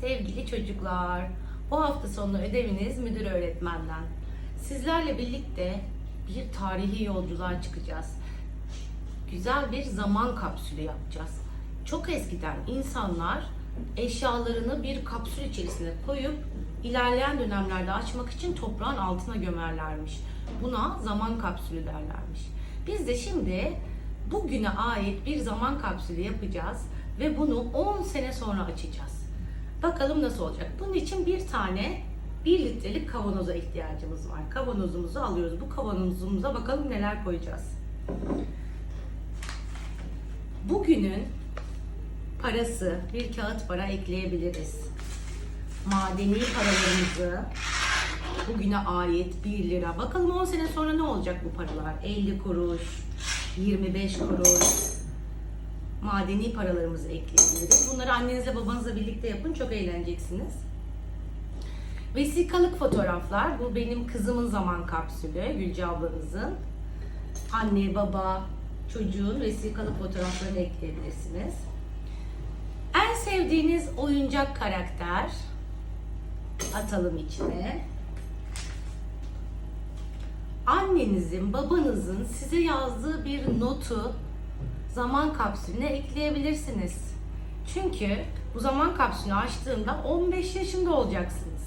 Sevgili çocuklar, bu hafta sonu ödeviniz müdür öğretmenden. Sizlerle birlikte bir tarihi yolculuğa çıkacağız. Güzel bir zaman kapsülü yapacağız. Çok eskiden insanlar eşyalarını bir kapsül içerisine koyup ilerleyen dönemlerde açmak için toprağın altına gömerlermiş. Buna zaman kapsülü derlermiş. Biz de şimdi bugüne ait bir zaman kapsülü yapacağız ve bunu 10 sene sonra açacağız. Bakalım nasıl olacak. Bunun için bir tane 1 litrelik kavanoza ihtiyacımız var. Kavanozumuzu alıyoruz. Bu kavanozumuza bakalım neler koyacağız. Bugünün parası, bir kağıt para ekleyebiliriz. Madeni paralarımızı, bugüne ait 1 lira. Bakalım 10 sene sonra ne olacak bu paralar? 50 kuruş, 25 kuruş. Madeni paralarımızı ekleyebiliriz. Bunları annenizle babanızla birlikte yapın. Çok eğleneceksiniz. Vesikalık fotoğraflar. Bu benim kızımın zaman kapsülü. Gülce ablanızın. Anne, baba, çocuğun vesikalık fotoğraflarını ekleyebilirsiniz. En sevdiğiniz oyuncak karakter atalım içine. Annenizin, babanızın size yazdığı bir notu zaman kapsülüne ekleyebilirsiniz. Çünkü bu zaman kapsülünü açtığımda 15 yaşında olacaksınız.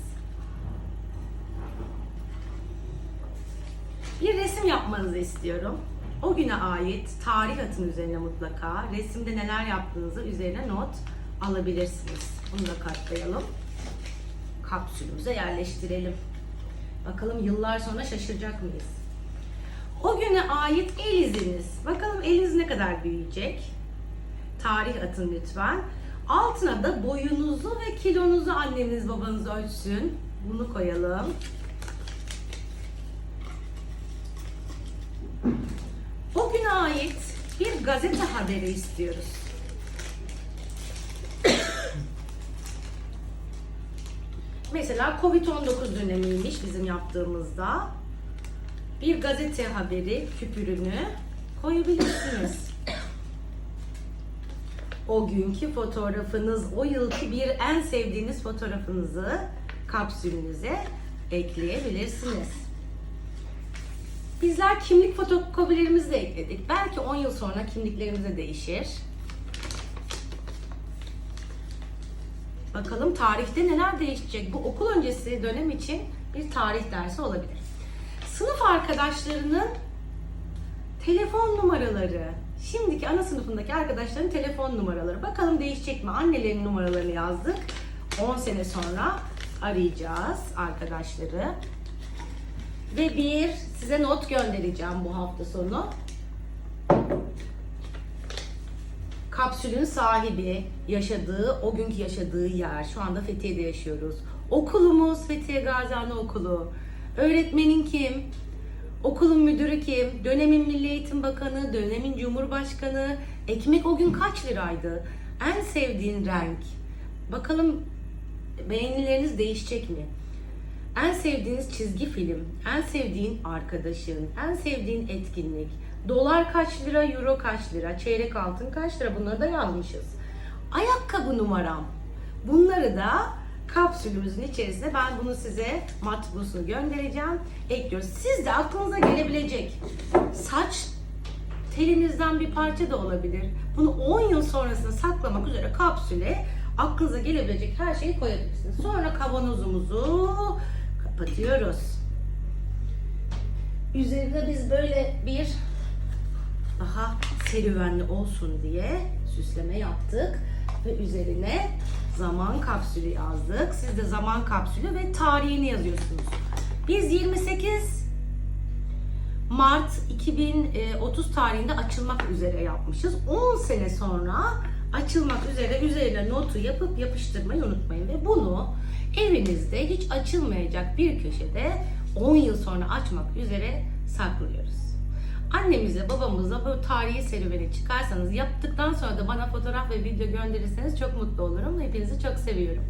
Bir resim yapmanızı istiyorum. O güne ait tarih atın üzerine mutlaka. Resimde neler yaptığınızı üzerine not alabilirsiniz. Bunu da katlayalım. Kapsülümüze yerleştirelim. Bakalım yıllar sonra şaşıracak mıyız? O güne ait el iziniz. Bakalım eliniz ne kadar büyüyecek? Tarih atın lütfen. Altına da boyunuzu ve kilonuzu anneniz babanız ölçsün. Bunu koyalım. O güne ait bir gazete haberi istiyoruz. Mesela Covid-19 dönemiymiş bizim yaptığımızda. Bir gazete haberi küpürünü koyabilirsiniz. O günkü fotoğrafınız, o yılki bir en sevdiğiniz fotoğrafınızı kapsülünüze ekleyebilirsiniz. Bizler kimlik fotokopilerimizi de ekledik. Belki 10 yıl sonra kimliklerimiz de değişir. Bakalım tarihte neler değişecek? Bu okul öncesi dönem için bir tarih dersi olabilir. Sınıf arkadaşlarının telefon numaraları. Şimdiki ana sınıfındaki arkadaşların telefon numaraları. Bakalım değişecek mi? Annelerin numaralarını yazdık. 10 sene sonra arayacağız arkadaşları. Ve bir size not göndereceğim bu hafta sonu. Kapsülün sahibi, yaşadığı, o günkü yaşadığı yer. Şu anda Fethiye'de yaşıyoruz. Okulumuz Fethiye Gazi Okulu. Öğretmenin kim? Okulun müdürü kim? Dönemin Milli Eğitim Bakanı, dönemin Cumhurbaşkanı. Ekmek o gün kaç liraydı? En sevdiğin renk. Bakalım beğenileriniz değişecek mi? En sevdiğiniz çizgi film, en sevdiğin arkadaşın, en sevdiğin etkinlik, dolar kaç lira, euro kaç lira, çeyrek altın kaç lira bunları da yazmışız. Ayakkabı numaram. Bunları da kapsülümüzün içerisine ben bunu size matbusunu göndereceğim. Ekliyoruz. Siz de aklınıza gelebilecek saç telinizden bir parça da olabilir. Bunu 10 yıl sonrasında saklamak üzere kapsüle aklınıza gelebilecek her şeyi koyabilirsiniz. Sonra kavanozumuzu kapatıyoruz. Üzerine biz böyle bir daha serüvenli olsun diye süsleme yaptık ve üzerine zaman kapsülü yazdık. Siz de zaman kapsülü ve tarihini yazıyorsunuz. Biz 28 Mart 2030 tarihinde açılmak üzere yapmışız. 10 sene sonra açılmak üzere üzerine notu yapıp yapıştırmayı unutmayın ve bunu evinizde hiç açılmayacak bir köşede 10 yıl sonra açmak üzere saklıyoruz. Annemize, babamıza bu tarihi serüveni çıkarsanız yaptıktan sonra da bana fotoğraf ve video gönderirseniz çok mutlu olurum. Hepinizi çok seviyorum.